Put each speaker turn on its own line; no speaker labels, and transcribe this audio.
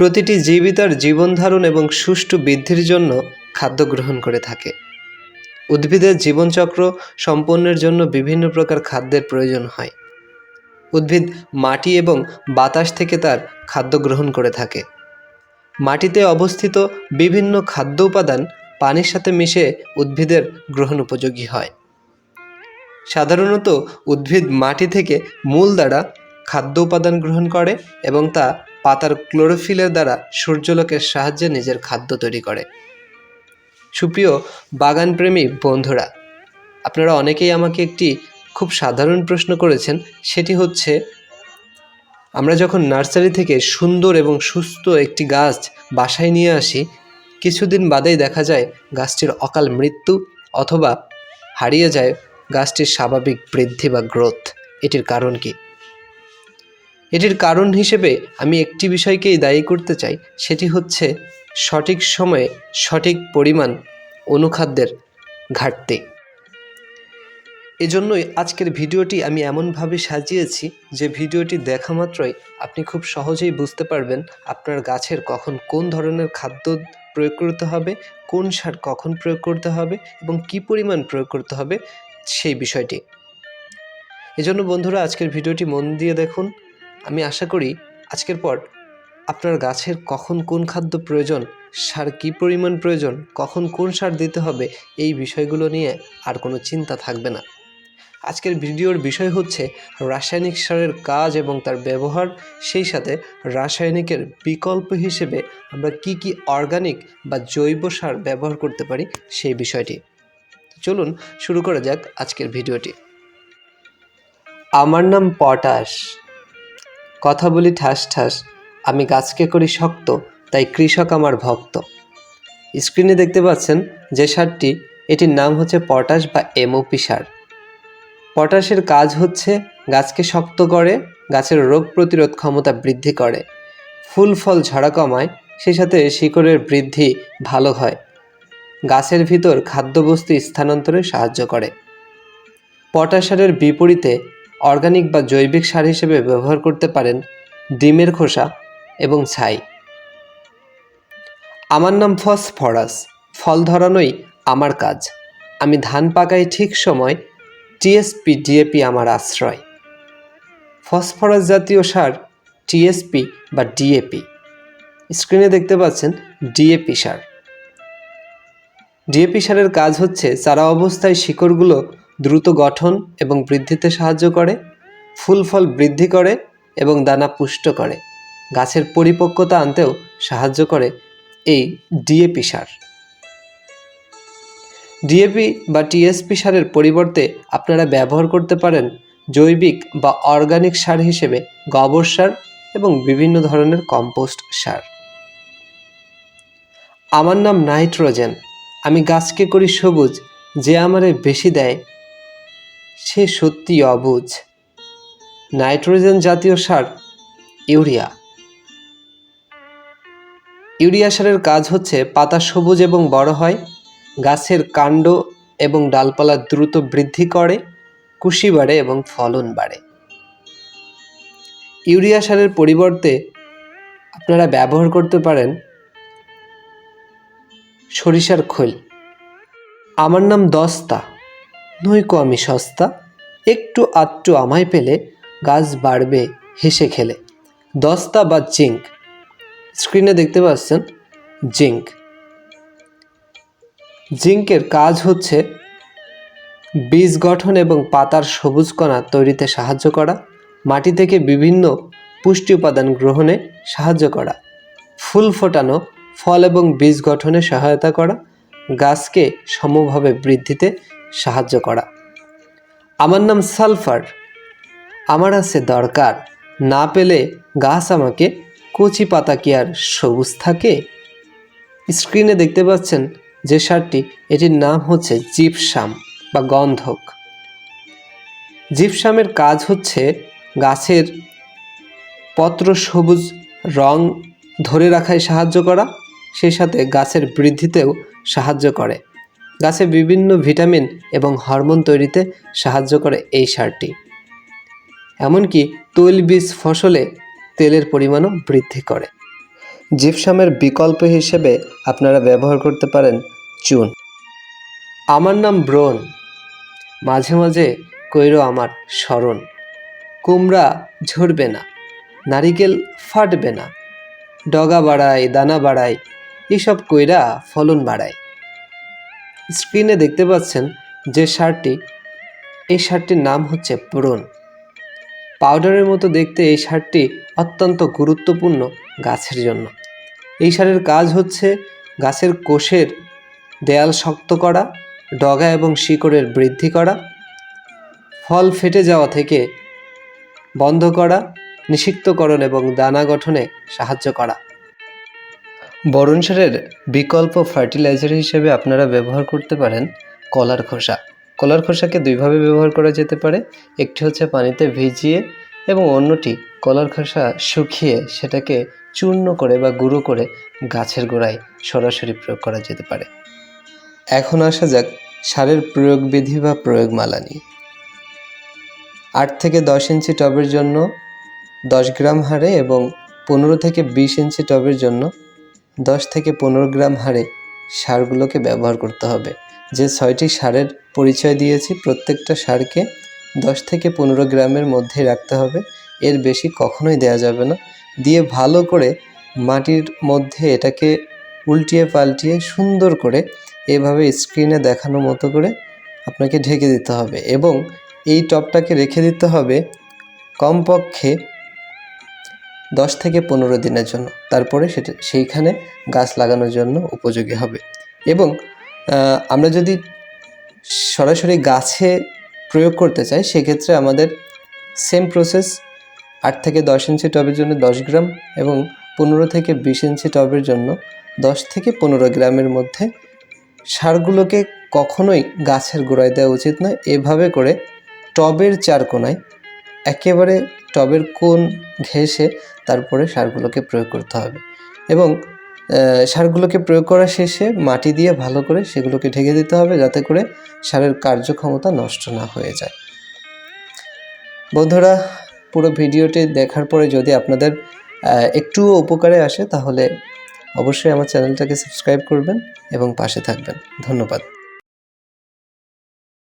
প্রতিটি জীবই তার জীবনধারণ এবং সুষ্ঠু বৃদ্ধির জন্য খাদ্য গ্রহণ করে থাকে। উদ্ভিদের জীবনচক্র সম্পন্নের জন্য বিভিন্ন প্রকার খাদ্যের প্রয়োজন হয়। উদ্ভিদ মাটি এবং বাতাস থেকে তার খাদ্য গ্রহণ করে থাকে। মাটিতে অবস্থিত বিভিন্ন খাদ্য উপাদান পানির সাথে মিশে উদ্ভিদের গ্রহণ উপযোগী হয়। সাধারণত উদ্ভিদ মাটি থেকে মূল দ্বারা খাদ্য উপাদান গ্রহণ করে এবং তা পাতার ক্লোরোফিলের দ্বারা সূর্যলোকের সাহায্যে নিজের খাদ্য তৈরি করে। সুপ্রিয় বাগানপ্রেমী বন্ধুরা, আপনারা অনেকেই আমাকে একটি খুব সাধারণ প্রশ্ন করেছেন, সেটি হচ্ছে, আমরা যখন নার্সারি থেকে সুন্দর এবং সুস্থ একটি গাছ বাসায় নিয়ে আসি, কিছুদিন বাদেই দেখা যায় গাছটির অকাল মৃত্যু অথবা হারিয়ে যায় গাছটির স্বাভাবিক বৃদ্ধি বা গ্রোথ এটির কারণ কি? এটির কারণ হিসেবে আমি একটি বিষয়কেই দায়ী করতে চাই, সেটি হচ্ছে সঠিক সময়ে সঠিক পরিমাণ অনুখাদ্যের ঘাটতি। এজন্যই আজকের ভিডিওটি আমি এমনভাবে সাজিয়েছি যে ভিডিওটি দেখা মাত্রই আপনি খুব সহজেই বুঝতে পারবেন আপনার গাছের কখন কোন ধরনের খাদ্য প্রয়োগ করতে হবে, কোন সার কখন প্রয়োগ করতে হবে এবং কি পরিমাণ প্রয়োগ করতে হবে সেই বিষয়টি। এজন্য বন্ধুরা, আজকের ভিডিওটি মন দিয়ে দেখুন। আমি আশা করি আজকের পর আপনার গাছের কখন কোন খাদ্য প্রয়োজন, সার কী পরিমাণ প্রয়োজন, কখন কোন সার দিতে হবে, এই বিষয়গুলো নিয়ে আর কোনো চিন্তা থাকবে না। আজকের ভিডিওর বিষয় হচ্ছে রাসায়নিক সারের কাজ এবং তার ব্যবহার। সেই সাথে রাসায়নিকের বিকল্প হিসেবে আমরা কি কি অর্গানিক বা জৈব সার ব্যবহার করতে পারি, সেই বিষয়টি। চলুন শুরু করা যাক আজকের ভিডিওটি। আমার নাম পটাশ। কথা বলি ঠাস ঠাস। আমি গাছকে করি শক্ত, তাই কৃষক আমার ভক্ত। স্ক্রিনে দেখতে পাচ্ছেন যে সারটি, এটির নাম হচ্ছে পটাশ বা এমওপি সার। পটাশের কাজ হচ্ছে গাছকে শক্ত করে, গাছের রোগ প্রতিরোধ ক্ষমতা বৃদ্ধি করে। ফুল ফল ঝরা কমায়, সেই সাথে শিকড়ের বৃদ্ধি ভালো হয়। গাছের ভিতর খাদ্যবস্তু স্থানান্তরে সাহায্য করে। পটাশ সারের বিপরীতে অর্গানিক বা জৈবিক সার হিসেবে ব্যবহার করতে পারেন ডিমের খোসা এবং ছাই। আমার নাম ফসফরাস, ফল ধরানোই আমার কাজ। আমি ধান পাকাই ঠিক সময় টিএসপি ডিএপি আমার আশ্রয়। ফসফরাস জাতীয় সার টিএসপি বা ডিএপি স্ক্রিনে দেখতে পাচ্ছেন ডিএপি সার। ডিএপি সারের কাজ হচ্ছে চারা অবস্থায় শিকড়গুলো দ্রুত গঠন এবং বৃদ্ধিতে সাহায্য করে, ফুল ফল বৃদ্ধি করে এবং দানা পুষ্ট করে। গাছের পরিপক্কতা আনতেও সাহায্য করে এই ডিএপি সার। ডিএপি বা টিএসপি সারের পরিবর্তে আপনারা ব্যবহার করতে পারেন জৈবিক বা অর্গানিক সার হিসেবে গোবর সার এবং বিভিন্ন ধরনের কম্পোস্ট সার। আমার নাম নাইট্রোজেন। আমি গাছকে করি সবুজ, যে আমারে বেশি দেয় সে সত্যি অবুঝ। নাইট্রোজেন জাতীয় সার, ইউরিয়া। ইউরিয়া সারের কাজ হচ্ছে পাতা সবুজ এবং বড় হয়, গাছের কাণ্ড এবং ডালপালা দ্রুত বৃদ্ধি করে, কুশি বাড়ে এবং ফলন বাড়ে। ইউরিয়া সারের পরিবর্তে আপনারা ব্যবহার করতে পারেন সরিষার খৈল। আমার নাম দস্তা, নইকো আমি সস্তা। একটু আটটু আমায় পেলে গাছ বাড়বে, হেসে খেলে। দস্তা বা জিঙ্ক? স্ক্রিনে দেখতে পাচ্ছেন, জিঙ্ক। জিঙ্কের কাজ হচ্ছে বীজ গঠন এবং পাতার সবুজ কণা তৈরিতে সাহায্য করা, মাটি থেকে বিভিন্ন পুষ্টি উপাদান গ্রহণে সাহায্য করা, ফুল ফোটানো, ফল এবং বীজ গঠনে সহায়তা করা, গাছকে সমভাবে বৃদ্ধিতে সাহায্য করা। আমার নাম সালফার। আমার আছে দরকার। না পেলে গাছ আমাকে কচি পাতা কি আর সবুজ থাকে? স্ক্রিনে দেখতে পাচ্ছেন যে সারটি, এটির নাম হচ্ছে জিপসাম বা গন্ধক। জিপসামের কাজ হচ্ছে গাছের পত্র সবুজ রং ধরে রাখায় সাহায্য করা, সেই সাথে গাছের বৃদ্ধিতেও সাহায্য করে। গাছে বিভিন্ন ভিটামিন এবং হরমোন তৈরিতে সাহায্য করে এই সারটি। এমনকি তৈলবীজ ফসলে তেলের পরিমাণও বৃদ্ধি করে। জিপসামের বিকল্প হিসেবে আপনারা ব্যবহার করতে পারেন চুন। আমার নাম ব্রণ। মাঝে মাঝে কইরো আমার স্মরণ। কুমড়া ঝরবে না, নারিকেল ফাটবে না, ডগা বাড়ায়, দানা বাড়ায়, এসব কইরা ফলন বাড়ায়। স্ক্রিনে দেখতে পাচ্ছেন যে সারটি এই সারটির নাম হচ্ছে ব্রণ পাউডারের মতো দেখতে এই সারটি অত্যন্ত গুরুত্বপূর্ণ গাছের জন্য। এই সারের কাজ হচ্ছে গাছের কোষের দেয়াল শক্ত করা, ডগা এবং শিকড়ের বৃদ্ধি করা, ফল ফেটে যাওয়া থেকে বন্ধ করা, নিষিক্তকরণ এবং দানা গঠনে সাহায্য করা। বরণ সারের বিকল্প ফার্টিলাইজার হিসেবে আপনারা ব্যবহার করতে পারেন কলার খোসা। কলার খোসাকে দুইভাবে ব্যবহার করা যেতে পারে, একটি হচ্ছে পানিতে ভিজিয়ে এবং অন্যটি কলার খোসা শুকিয়ে সেটাকে চূর্ণ করে বা গুঁড়ো করে গাছের গোড়ায় সরাসরি প্রয়োগ করা যেতে পারে। এখন আসা যাক সারের প্রয়োগবিধি বা প্রয়োগমালা নিয়ে। আট থেকে দশ ইঞ্চি টবের জন্য দশ গ্রাম হারে এবং পনেরো থেকে বিশ ইঞ্চি টবের জন্য দশ থেকে পনেরো গ্রাম হারে সারগুলোকে ব্যবহার করতে হবে। যে ছয়টি সারের পরিচয় দিয়েছি, প্রত্যেকটা সারকে দশ থেকে পনেরো গ্রামের মধ্যে রাখতে হবে। এর বেশি কখনোই দেওয়া যাবে না। দিয়ে ভালো করে মাটির মধ্যে এটাকে উল্টিয়ে পাল্টিয়ে সুন্দর করে এভাবে স্ক্রিনে দেখানো মতো করে আপনাকে ঢেকে দিতে হবে এবং এই টবটাকে রেখে দিতে হবে কমপক্ষে দশ থেকে পনেরো দিনের জন্য। তারপরে সেটা সেইখানে গাছ লাগানোর জন্য উপযোগী হবে। এবং আমরা যদি সরাসরি গাছে প্রয়োগ করতে চাই, সেক্ষেত্রে আমাদের সেম প্রসেস আট থেকে দশ ইঞ্চি টবের জন্য দশ গ্রাম এবং পনেরো থেকে বিশ ইঞ্চি টবের জন্য দশ থেকে পনেরো গ্রামের মধ্যে সারগুলোকে কখনোই গাছের গোড়ায় দেওয়া উচিত নয়। এভাবে করে টবের চার কোনায় একেবারে টবের কোণ ঘেঁষে তারপরে সারগুলোকে প্রয়োগ করতে হবে। এবং সারগুলোকে প্রয়োগ করা শেষে মাটি দিয়ে ভালো করে সেগুলোকে ঢেকে দিতে হবে যাতে করে সারের কার্যক্ষমতা নষ্ট না হয়ে যায়। বন্ধুরা, পুরো ভিডিওটি দেখার পরে যদি আপনাদের একটুও উপকারে আসে তাহলে অবশ্যই আমার চ্যানেলটাকে সাবস্ক্রাইব করবেন এবং পাশে থাকবেন। ধন্যবাদ।